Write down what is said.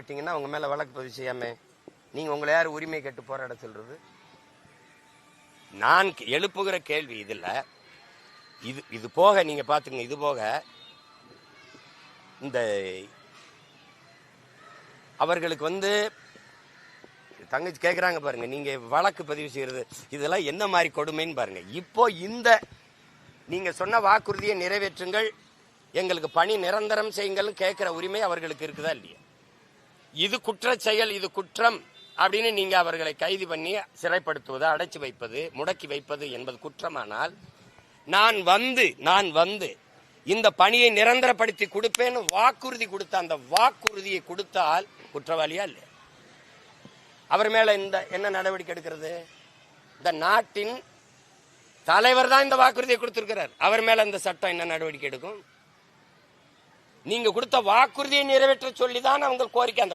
விட்டீங்கன்னா அவங்க மேலே வழக்கு பதிவு செய்யாம நீங்கள் உங்களை யார் உரிமை கேட்டு போராட சொல்றது? நான் கே- எழுப்புகிற கேள்வி இதில். இது இது போக நீங்கள் பார்த்துங்க இது போக இந்த அவர்களுக்கு வந்து தங்கச்சி கேட்குறாங்க பாருங்க நீங்கள் வழக்கு பதிவு செய்கிறது இதெல்லாம் என்ன மாதிரி கொடுமைன்னு பாருங்க. இப்போ இந்த நீங்கள் சொன்ன வாக்குறுதியை நிறைவேற்றுங்கள் எங்களுக்கு பணி நிரந்தரம் செய்யுங்கள்னு கேட்குற உரிமை அவர்களுக்கு இருக்குதா இல்லையா? இது குற்ற செயல் இது குற்றம் அப்படின்னு நீங்க அவர்களை கைது பண்ணி சிறைப்படுத்துவது அடைச்சு வைப்பது முடக்கி வைப்பது என்பது குற்றமானால் நான் வந்து நான் வந்து இந்த பணியை நிரந்தரப்படுத்தி கொடுப்பேன்னு வாக்குறுதி கொடுத்த அந்த வாக்குறுதியை கொடுத்தால் குற்றவாளியா இல்லை அவர் மேல இந்த என்ன நடவடிக்கை எடுக்கிறது? இந்த நாட்டின் தலைவர் தான் இந்த வாக்குறுதியை கொடுத்திருக்கிறார். அவர் மேல இந்த சட்டம் என்ன நடவடிக்கை எடுக்கும்? நீங்க கொடுத்த வாக்குறுதியை நிறைவேற்ற சொல்லி தான் அவங்க கோரிக்கை. அந்த